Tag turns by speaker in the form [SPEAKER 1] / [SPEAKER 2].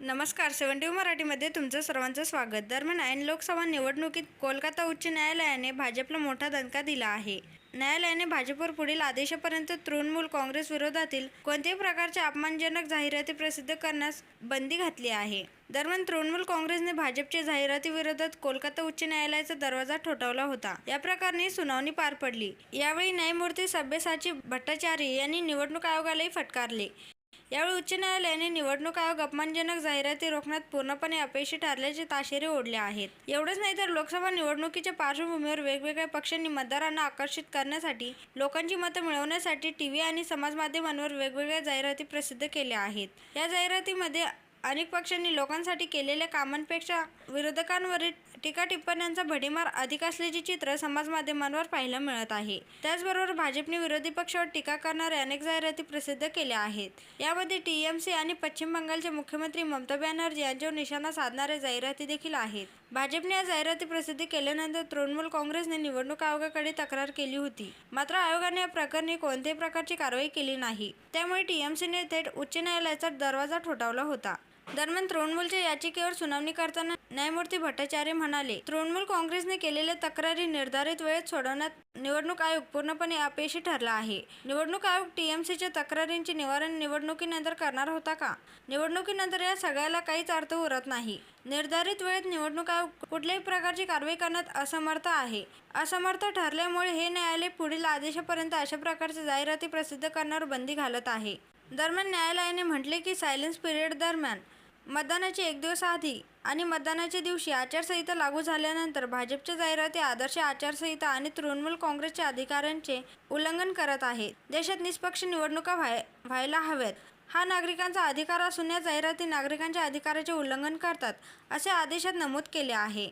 [SPEAKER 1] नमस्कार सेव्हन्टी मराठीमध्ये तुमचं सर्वांचं स्वागत. दरम्यान ऐन लोकसभा निवडणुकीत कोलकाता उच्च न्यायालयाने भाजपला मोठा दणका दिला आहे. न्यायालयाने भाजपवर पुढील आदेशापर्यंत तृणमूल काँग्रेस विरोधातील कोणत्याही प्रकारच्या अपमानजनक जाहिराती प्रसिद्ध करण्यास बंदी घातली आहे. दरम्यान तृणमूल काँग्रेसने भाजपच्या जाहिराती विरोधात कोलकाता उच्च न्यायालयाचा दरवाजा ठोठावला होता. या प्रकरणी सुनावणी पार पडली. यावेळी न्यायमूर्ती सभ्यसाची भट्टाचार्य यांनी निवडणूक आयोगालाही फटकारले. यावेळी उच्च न्यायालयाने निवडणूक आयोग अपमानजनक जाहिराती रोखण्यात पूर्णपणे अपयशी ठरल्याचे ताशेरे ओढले आहेत. एवढंच नाही तर लोकसभा निवडणुकीच्या पार्श्वभूमीवर वेगवेगळ्या पक्षांनी मतदारांना आकर्षित करण्यासाठी लोकांची मतं मिळवण्यासाठी टीव्ही आणि समाज माध्यमांवर वेगवेगळ्या जाहिराती प्रसिद्ध केल्या आहेत. या जाहिरातीमध्ये अनेक पक्षांनी लोकांसाठी केलेल्या कामांपेक्षा विरोधकांवरील टीका टिप्पण्यांचा भडीमार अधिक असल्याचे चित्र समाजमाध्यमांवर पाहायला मिळत आहे. त्याचबरोबर भाजपने विरोधी पक्षावर टीका करणाऱ्या अनेक जाहिराती प्रसिद्ध केल्या आहेत. यामध्ये टीएमसी आणि पश्चिम बंगालचे मुख्यमंत्री ममता बॅनर्जी यांच्यावर निशाणा साधणाऱ्या जाहिराती देखील आहेत. भाजपने या जाहिराती प्रसिद्ध केल्यानंतर तृणमूल काँग्रेसने निवडणूक आयोगाकडे तक्रार केली होती. मात्र आयोगाने या प्रकरणी कोणत्याही प्रकारची कारवाई केली नाही. त्यामुळे टीएमसीने थेट उच्च न्यायालयाचा दरवाजा ठोठावला होता. दरम्यान तृणमूलच्या याचिकेवर सुनावणी करताना न्यायमूर्ती भट्टाचार्य म्हणाले तृणमूल काँग्रेसने केलेल्या तक्रारी निर्धारित वेळेत सोडवण्यात निवडणूक आयोग पूर्णपणे अपयशी ठरला आहे. निवडणूक आयोग टीएमसीच्या तक्रारींचे निवारण निवडणुकीनंतर करणार होता का? निवडणुकीनंतर या सगळ्याला काहीच अर्थ उरत नाही. निर्धारित वेळेत निवडणूक आयोग कुठल्याही प्रकारची कारवाई करण्यात असमर्थ आहे. असमर्थ ठरल्यामुळे हे न्यायालय पुढील आदेशापर्यंत अशा प्रकारच्या जाहिराती प्रसिद्ध करण्यावर बंदी घालत आहे. दरम्यान न्यायालयाने म्हटले की सायलेन्स पिरियड दरम्यान मतदानाच्या एक दिवस आधी आणि मतदानाच्या दिवशी आचारसंहिता लागू झाल्यानंतर भाजपच्या जाहिराती आदर्श आचारसंहिता आणि तृणमूल काँग्रेसच्या अधिकाऱ्यांचे उल्लंघन करत आहेत. देशात निष्पक्ष निवडणुका व्हाय व्हायला हव्यात. हा नागरिकांचा अधिकार असून या जाहिराती नागरिकांच्या अधिकाराचे उल्लंघन करतात असे आदेशात नमूद केले आहे.